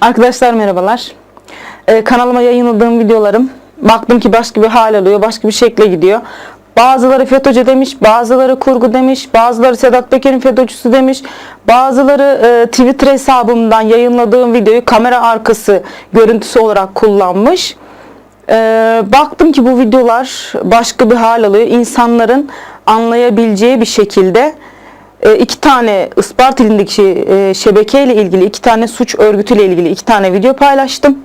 Arkadaşlar merhabalar. Ee, kanalıma yayınladığım videolarım baktım ki başka bir hal alıyor, başka bir şekle gidiyor. Bazıları FETÖ'cü demiş, bazıları kurgu demiş, bazıları Sedat Peker'in FETÖ'cüsü demiş, bazıları e, Twitter hesabımdan yayınladığım videoyu kamera arkası görüntüsü olarak kullanmış. Ee, baktım ki bu videolar başka bir hal alıyor. İnsanların anlayabileceği bir şekilde e, iki tane Isparta ilindeki e, şebekeyle ilgili iki tane suç örgütüyle ilgili iki tane video paylaştım.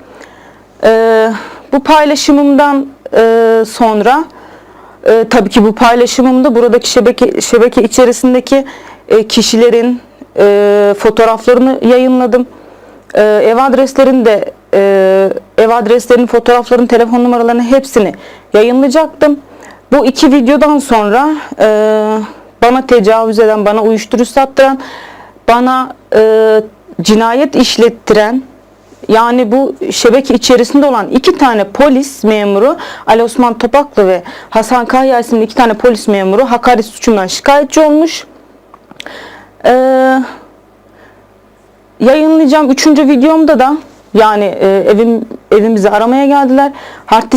E, bu paylaşımımdan e, sonra e, tabii ki bu paylaşımımda buradaki şebeke şebeke içerisindeki e, kişilerin e, fotoğraflarını yayınladım. E, ev adreslerini de e, ev adreslerinin fotoğraflarının telefon numaralarını hepsini yayınlayacaktım. Bu iki videodan sonra e, bana tecavüz eden, bana uyuşturucu sattıran, bana e, cinayet işlettiren yani bu şebeke içerisinde olan iki tane polis memuru Ali Osman Topaklı ve Hasan Kahya isimli iki tane polis memuru hakaret suçundan şikayetçi olmuş. Ee, yayınlayacağım üçüncü videomda da yani e, evim evimizi aramaya geldiler. Hard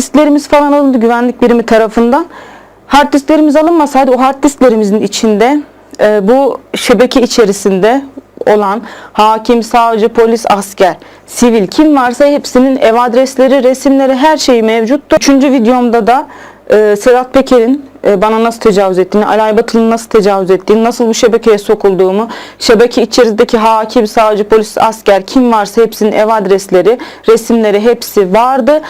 falan alındı güvenlik birimi tarafından. Hard disklerimiz alınmasaydı o hard disklerimizin içinde e, bu şebeke içerisinde olan hakim, savcı, polis, asker, sivil kim varsa hepsinin ev adresleri, resimleri her şeyi mevcuttu. Üçüncü videomda da e, Sedat Peker'in e, bana nasıl tecavüz ettiğini, Alay Batılı'nın nasıl tecavüz ettiğini, nasıl bu şebekeye sokulduğumu, şebeke içerisindeki hakim, savcı, polis, asker kim varsa hepsinin ev adresleri, resimleri hepsi vardı.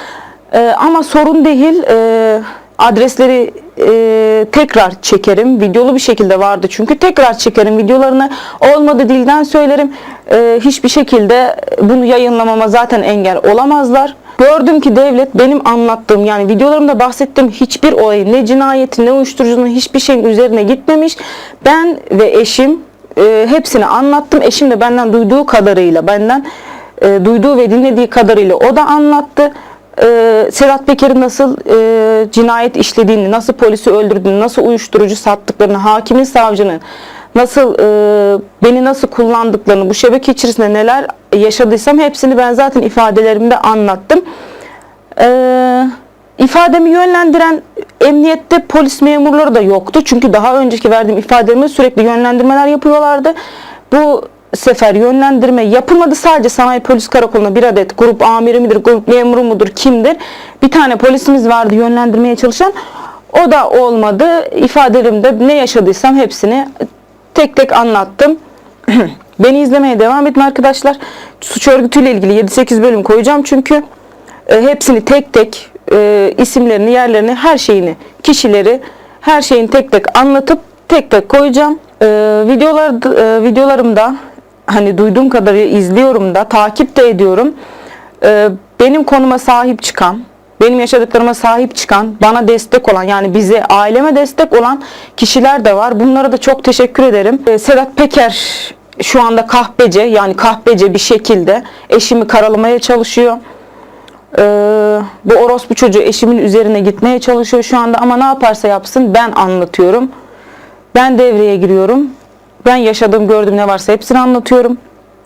E, ama sorun değil. E, adresleri e, tekrar çekerim. Videolu bir şekilde vardı çünkü tekrar çekerim videolarını. Olmadı dilden söylerim. E, hiçbir şekilde bunu yayınlamama zaten engel olamazlar. Gördüm ki devlet benim anlattığım yani videolarımda bahsettiğim hiçbir olayın ne cinayeti ne uyuşturucunun hiçbir şeyin üzerine gitmemiş. Ben ve eşim e, hepsini anlattım. Eşim de benden duyduğu kadarıyla benden e, duyduğu ve dinlediği kadarıyla o da anlattı e, Sedat Peker'in nasıl e, cinayet işlediğini, nasıl polisi öldürdüğünü, nasıl uyuşturucu sattıklarını, hakimin, savcının nasıl e, beni nasıl kullandıklarını, bu şebeke içerisinde neler yaşadıysam hepsini ben zaten ifadelerimde anlattım. E, ifademi yönlendiren emniyette polis memurları da yoktu. Çünkü daha önceki verdiğim ifadelerime sürekli yönlendirmeler yapıyorlardı. Bu sefer yönlendirme yapılmadı. Sadece sanayi polis karakoluna bir adet grup amiri midir, grup memuru mudur, kimdir? Bir tane polisimiz vardı yönlendirmeye çalışan. O da olmadı. İfadelerimde ne yaşadıysam hepsini tek tek anlattım. Beni izlemeye devam edin arkadaşlar. Suç örgütüyle ilgili 7-8 bölüm koyacağım çünkü e, hepsini tek tek e, isimlerini, yerlerini, her şeyini, kişileri, her şeyini tek tek anlatıp tek tek koyacağım. E, videolar e, videolarımda hani duyduğum kadarıyla izliyorum da takip de ediyorum. Ee, benim konuma sahip çıkan, benim yaşadıklarıma sahip çıkan, bana destek olan yani bize, aileme destek olan kişiler de var. Bunlara da çok teşekkür ederim. Ee, Sedat Peker şu anda kahpece yani kahpece bir şekilde eşimi karalamaya çalışıyor. Ee, bu orospu çocuğu eşimin üzerine gitmeye çalışıyor şu anda ama ne yaparsa yapsın ben anlatıyorum. Ben devreye giriyorum. Ben yaşadığım, gördüğüm ne varsa hepsini anlatıyorum.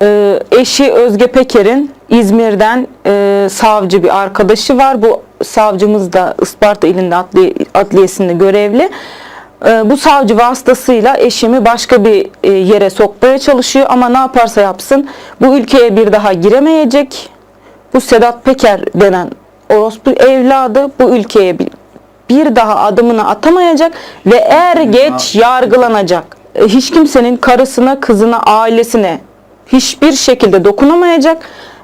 Ee, eşi Özge Peker'in İzmir'den e, savcı bir arkadaşı var. Bu savcımız da Isparta ilinde adli, adliyesinde görevli. Ee, bu savcı vasıtasıyla eşimi başka bir e, yere sokmaya çalışıyor ama ne yaparsa yapsın bu ülkeye bir daha giremeyecek. Bu Sedat Peker denen orospu evladı bu ülkeye bir, daha adımını atamayacak ve er geç yargılanacak E, hiç kimsenin karısına, kızına, ailesine hiçbir şekilde dokunamayacak.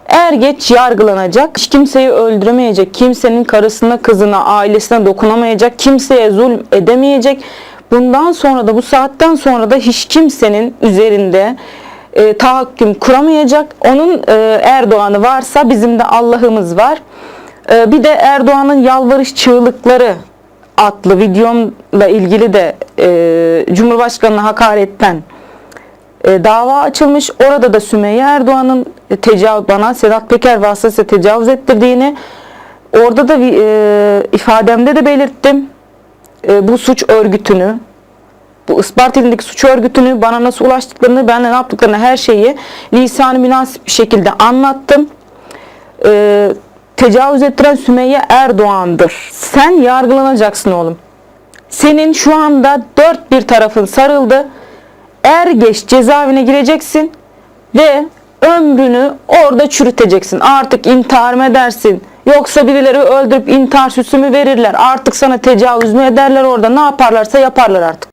Er geç yargılanacak. Hiç kimseyi öldüremeyecek. Kimsenin karısına, kızına, ailesine dokunamayacak. Kimseye zulm edemeyecek. Bundan sonra da bu saatten sonra da hiç kimsenin üzerinde e, tahakküm kuramayacak. Onun e, Erdoğan'ı varsa bizim de Allah'ımız var. E, bir de Erdoğan'ın yalvarış çığlıkları adlı videomla ilgili de e, Cumhurbaşkanı'na hakaretten e, dava açılmış. Orada da Sümeyye Erdoğan'ın e, tecavüz bana Sedat Peker vasıtasıyla tecavüz ettirdiğini orada da e, ifademde de belirttim. E, bu suç örgütünü bu Isparta suç örgütünü bana nasıl ulaştıklarını, benden ne yaptıklarını her şeyi lisanı münasip bir şekilde anlattım. e, tecavüz ettiren Sümeyye Erdoğan'dır. Sen yargılanacaksın oğlum. Senin şu anda dört bir tarafın sarıldı. Er geç cezaevine gireceksin ve ömrünü orada çürüteceksin. Artık intihar mı edersin? Yoksa birileri öldürüp intihar süsü mü verirler? Artık sana tecavüz mü ederler orada? Ne yaparlarsa yaparlar artık.